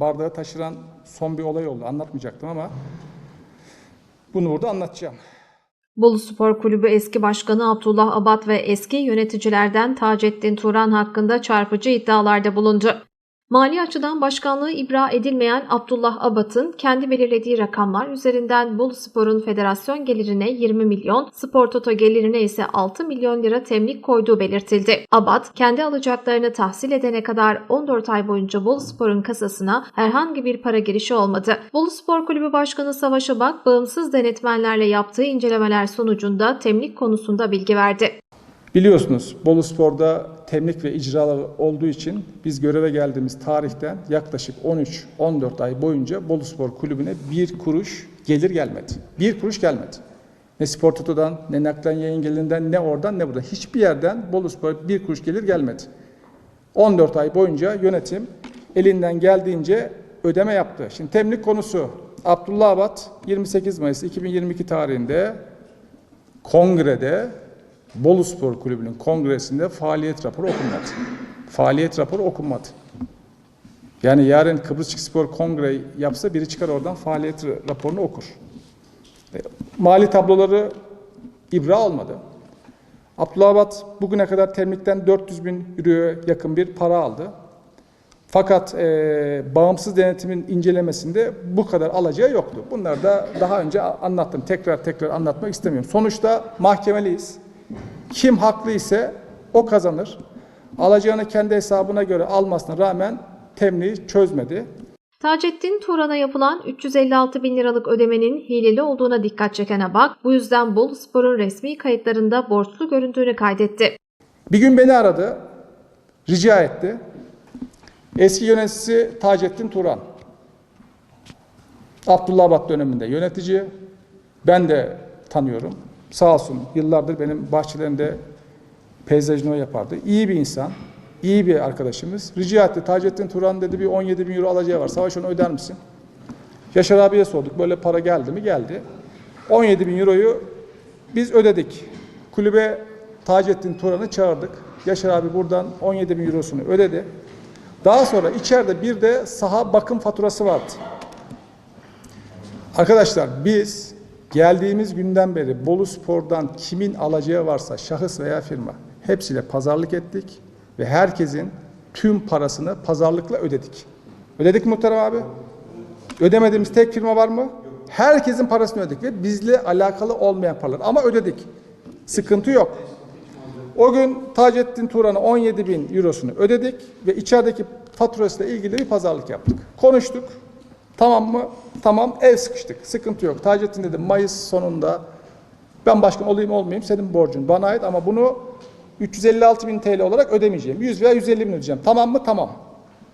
bardağı taşıran son bir olay oldu. Anlatmayacaktım ama bunu burada anlatacağım. Bolu Spor Kulübü eski başkanı Abdullah Abat ve eski yöneticilerden Taceddin Turan hakkında çarpıcı iddialarda bulundu. Mali açıdan başkanlığı ibra edilmeyen Abdullah Abat'ın kendi belirlediği rakamlar üzerinden Bolu Spor'un federasyon gelirine 20 milyon, Spor Toto gelirine ise 6 milyon lira temlik koyduğu belirtildi. Abat, kendi alacaklarını tahsil edene kadar 14 ay boyunca Bolu Spor'un kasasına herhangi bir para girişi olmadı. Bolu Spor Kulübü Başkanı Savaş Abak, bağımsız denetmenlerle yaptığı incelemeler sonucunda temlik konusunda bilgi verdi. Biliyorsunuz Bolu Spor'da temlik ve icralar olduğu için biz göreve geldiğimiz tarihten yaklaşık 13-14 ay boyunca Bolu Spor Kulübü'ne bir kuruş gelir gelmedi. Bir kuruş gelmedi. Ne Spor Toto'dan, ne naklen yayın gelirinden, ne oradan, ne buradan. Hiçbir yerden Bolu Spor'a bir kuruş gelir gelmedi. 14 ay boyunca yönetim elinden geldiğince ödeme yaptı. Şimdi temlik konusu Abdullah Abat 28 Mayıs 2022 tarihinde kongrede Bolu Spor Kulübü'nün kongresinde faaliyet raporu okunmadı. Faaliyet raporu okunmadı. Yani yarın Kıbrıs Spor Kongre yapsa biri çıkar oradan faaliyet raporunu okur. E, Mali tabloları ibra olmadı. Abdullah Abat bugüne kadar temlikten 400 bin euroya yakın bir para aldı. Fakat e, bağımsız denetimin incelemesinde bu kadar alacağı yoktu. Bunları da daha önce anlattım. Tekrar tekrar anlatmak istemiyorum. Sonuçta mahkemeliyiz. Kim haklı ise o kazanır. Alacağını kendi hesabına göre almasına rağmen temliği çözmedi. Taceddin Turan'a yapılan 356 bin liralık ödemenin hileli olduğuna dikkat çeken Abak, bu yüzden Bolu Spor'un resmi kayıtlarında borçlu göründüğünü kaydetti. Bir gün beni aradı, rica etti. Eski yöneticisi Taceddin Turan. Abdullah Abat döneminde yönetici. Ben de tanıyorum. Sağ olsun yıllardır benim bahçelerimde peyzajını yapardı. İyi bir insan, iyi bir arkadaşımız. Rica etti. Taceddin Turan dedi bir 17 bin euro alacağı var. Savaş onu öder misin? Yaşar abiye sorduk. Böyle para geldi mi? Geldi. 17 bin euroyu biz ödedik. Kulübe Taceddin Turan'ı çağırdık. Yaşar abi buradan 17 bin eurosunu ödedi. Daha sonra içeride bir de saha bakım faturası vardı. Arkadaşlar biz geldiğimiz günden beri Bolu Spor'dan kimin alacağı varsa şahıs veya firma hepsiyle pazarlık ettik ve herkesin tüm parasını pazarlıkla ödedik. Ödedik Muhterem abi? Ödemediğimiz tek firma var mı? Herkesin parasını ödedik ve bizle alakalı olmayan paralar ama ödedik. Sıkıntı yok. O gün Taceddin Turan'a 17 bin eurosunu ödedik ve içerideki faturasıyla ilgili bir pazarlık yaptık. Konuştuk. Tamam mı? Tamam. Ev sıkıştık. Sıkıntı yok. Taceddin dedi Mayıs sonunda ben başkan olayım olmayayım senin borcun bana ait ama bunu 356 bin TL olarak ödemeyeceğim. 100 veya 150 bin ödeyeceğim. Tamam mı? Tamam.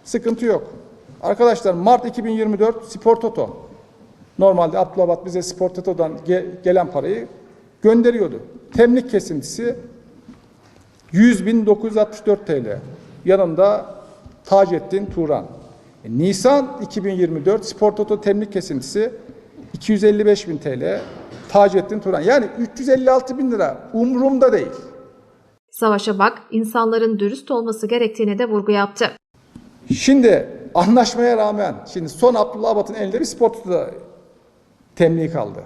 Sıkıntı yok. Arkadaşlar Mart 2024 Spor Toto. Normalde Abdullah Abat bize Spor Toto'dan ge- gelen parayı gönderiyordu. Temlik kesintisi 100.964 TL. Yanında Taceddin Turan. E, Nisan 2024 Spor Toto temlik kesintisi 255.000 TL. Taceddin Turan. Yani 356 bin lira umurumda değil. Savaş Abak, insanların dürüst olması gerektiğine de vurgu yaptı. Şimdi anlaşmaya rağmen şimdi son Abdullah Abat'ın elinde bir spor Toto temliği kaldı.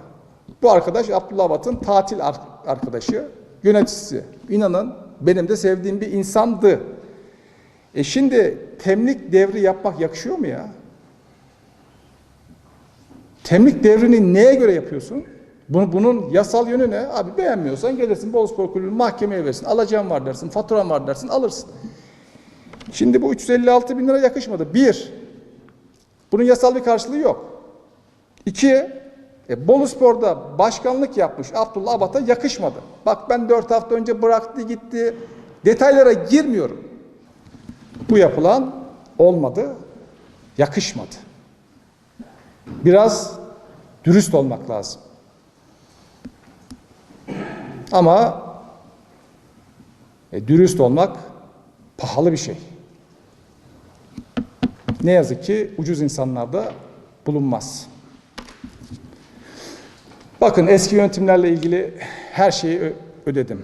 Bu arkadaş Abdullah Abat'ın tatil ar- arkadaşı, yöneticisi. İnanın benim de sevdiğim bir insandı. E şimdi temlik devri yapmak yakışıyor mu ya? Temlik devrini neye göre yapıyorsun? Bunu, bunun yasal yönü ne? Abi beğenmiyorsan gelirsin Bol Spor Kulübü'nü mahkemeye verirsin. Alacağım var dersin, faturam var dersin, alırsın. Şimdi bu 356 bin lira yakışmadı. Bir, bunun yasal bir karşılığı yok. İki, e, Bolu Spor'da başkanlık yapmış Abdullah Abat'a yakışmadı. Bak ben dört hafta önce bıraktı gitti. Detaylara girmiyorum. Bu yapılan olmadı, yakışmadı. Biraz dürüst olmak lazım. Ama e, dürüst olmak pahalı bir şey. Ne yazık ki ucuz insanlarda bulunmaz. Bakın eski yönetimlerle ilgili her şeyi ödedim.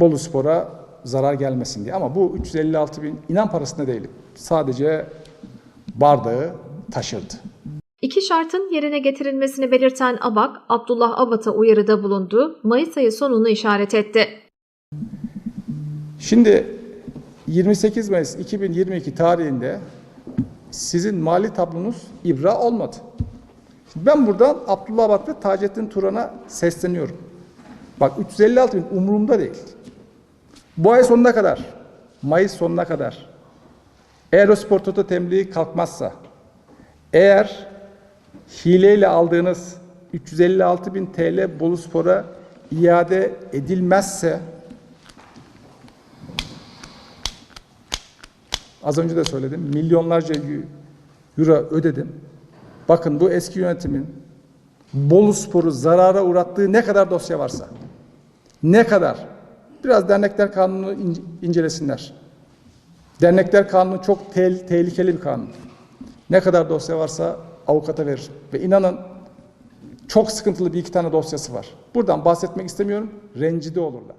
Bolu Spor'a zarar gelmesin diye. Ama bu 356 bin inan parasında değil. Sadece bardağı taşırdı. İki şartın yerine getirilmesini belirten ABAK, Abdullah Abat'a uyarıda bulundu, Mayıs ayı sonunu işaret etti. Şimdi 28 Mayıs 2022 tarihinde sizin mali tablonuz ibra olmadı. Şimdi ben buradan Abdullah Abat ve Taceddin Turan'a sesleniyorum. Bak 356 bin umurumda değil. Bu ay sonuna kadar, Mayıs sonuna kadar eğer o spor toto temliği kalkmazsa, eğer hileyle aldığınız 356 bin TL Bolu Spor'a iade edilmezse Az önce de söyledim. Milyonlarca euro ödedim. Bakın bu eski yönetimin Bolu Spor'u zarara uğrattığı ne kadar dosya varsa. Ne kadar? Biraz dernekler kanunu ince- incelesinler. Dernekler kanunu çok tel- tehlikeli bir kanun. Ne kadar dosya varsa avukata verir. Ve inanın çok sıkıntılı bir iki tane dosyası var. Buradan bahsetmek istemiyorum. Rencide olurlar.